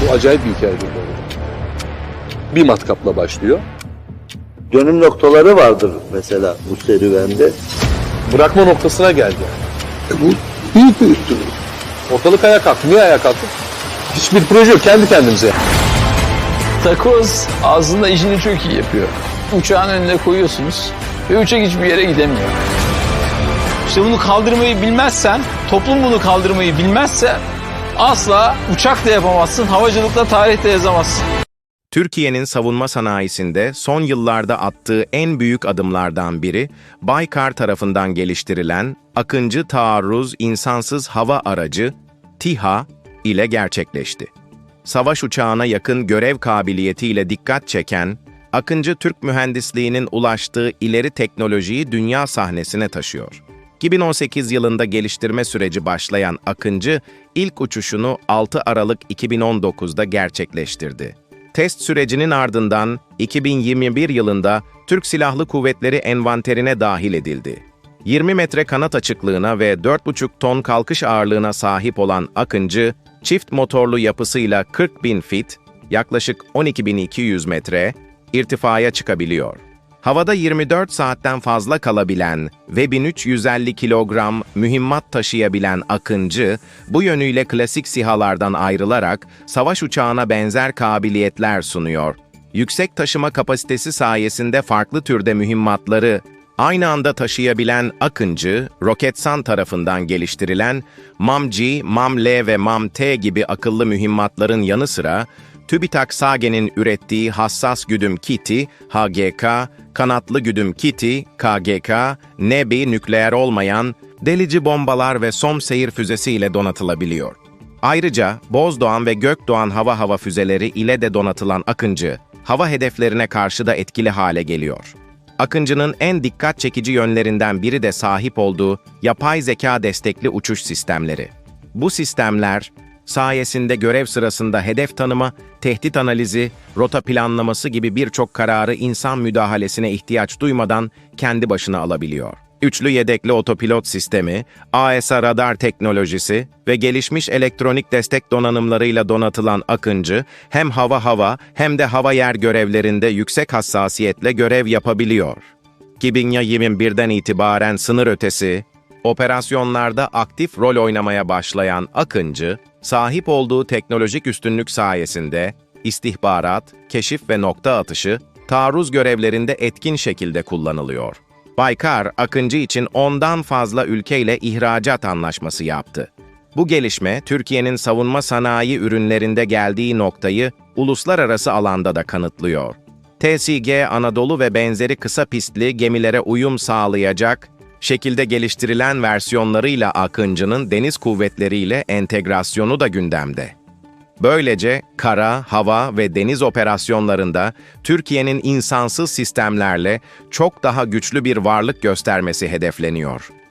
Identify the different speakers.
Speaker 1: Bu acayip bir hikayedir bu arada. Bir matkapla başlıyor.
Speaker 2: Dönüm noktaları vardır mesela bu serüvende.
Speaker 1: Bırakma noktasına geldi.
Speaker 2: E bu büyük bir üstünlük.
Speaker 1: Ortalık ayağa kalktı. Niye ayağa kalktı? Hiçbir proje yok. Kendi kendimize.
Speaker 3: Takoz aslında işini çok iyi yapıyor. Uçağın önüne koyuyorsunuz ve uçak hiçbir yere gidemiyor. İşte bunu kaldırmayı bilmezsen, toplum bunu kaldırmayı bilmezse asla uçak da yapamazsın, havacılıkta tarih de yazamazsın.
Speaker 4: Türkiye'nin savunma sanayisinde son yıllarda attığı en büyük adımlardan biri, Baykar tarafından geliştirilen Akıncı Taarruz İnsansız Hava Aracı, TİHA ile gerçekleşti. Savaş uçağına yakın görev kabiliyetiyle dikkat çeken, Akıncı Türk mühendisliğinin ulaştığı ileri teknolojiyi dünya sahnesine taşıyor. 2018 yılında geliştirme süreci başlayan Akıncı, ilk uçuşunu 6 Aralık 2019'da gerçekleştirdi. Test sürecinin ardından 2021 yılında Türk Silahlı Kuvvetleri envanterine dahil edildi. 20 metre kanat açıklığına ve 4,5 ton kalkış ağırlığına sahip olan Akıncı, çift motorlu yapısıyla 40 bin fit, yaklaşık 12.200 metre, irtifaya çıkabiliyor. Havada 24 saatten fazla kalabilen ve 1350 kilogram mühimmat taşıyabilen Akıncı, bu yönüyle klasik sihalardan ayrılarak savaş uçağına benzer kabiliyetler sunuyor. Yüksek taşıma kapasitesi sayesinde farklı türde mühimmatları aynı anda taşıyabilen Akıncı, Roketsan tarafından geliştirilen MAM-G, MAM-L ve MAM-T gibi akıllı mühimmatların yanı sıra TÜBİTAK SAGE'nin ürettiği hassas güdüm kiti, HGK, kanatlı güdüm kiti, KGK, NEBİ nükleer olmayan, delici bombalar ve SOM seyir füzesiyle donatılabiliyor. Ayrıca Bozdoğan ve Gökdoğan hava hava füzeleri ile de donatılan Akıncı, hava hedeflerine karşı da etkili hale geliyor. Akıncı'nın en dikkat çekici yönlerinden biri de sahip olduğu yapay zeka destekli uçuş sistemleri. Bu sistemler, sayesinde görev sırasında hedef tanıma, tehdit analizi, rota planlaması gibi birçok kararı insan müdahalesine ihtiyaç duymadan kendi başına alabiliyor. Üçlü yedekli otopilot sistemi, AESA radar teknolojisi ve gelişmiş elektronik destek donanımlarıyla donatılan Akıncı, hem hava-hava hem de hava-yer görevlerinde yüksek hassasiyetle görev yapabiliyor. 2021'den itibaren sınır ötesi, operasyonlarda aktif rol oynamaya başlayan Akıncı, sahip olduğu teknolojik üstünlük sayesinde istihbarat, keşif ve nokta atışı taarruz görevlerinde etkin şekilde kullanılıyor. Baykar, Akıncı için ondan fazla ülkeyle ihracat anlaşması yaptı. Bu gelişme, Türkiye'nin savunma sanayi ürünlerinde geldiği noktayı uluslararası alanda da kanıtlıyor. TSG Anadolu ve benzeri kısa pistli gemilere uyum sağlayacak şekilde geliştirilen versiyonlarıyla Akıncı'nın deniz kuvvetleriyle entegrasyonu da gündemde. Böylece kara, hava ve deniz operasyonlarında Türkiye'nin insansız sistemlerle çok daha güçlü bir varlık göstermesi hedefleniyor.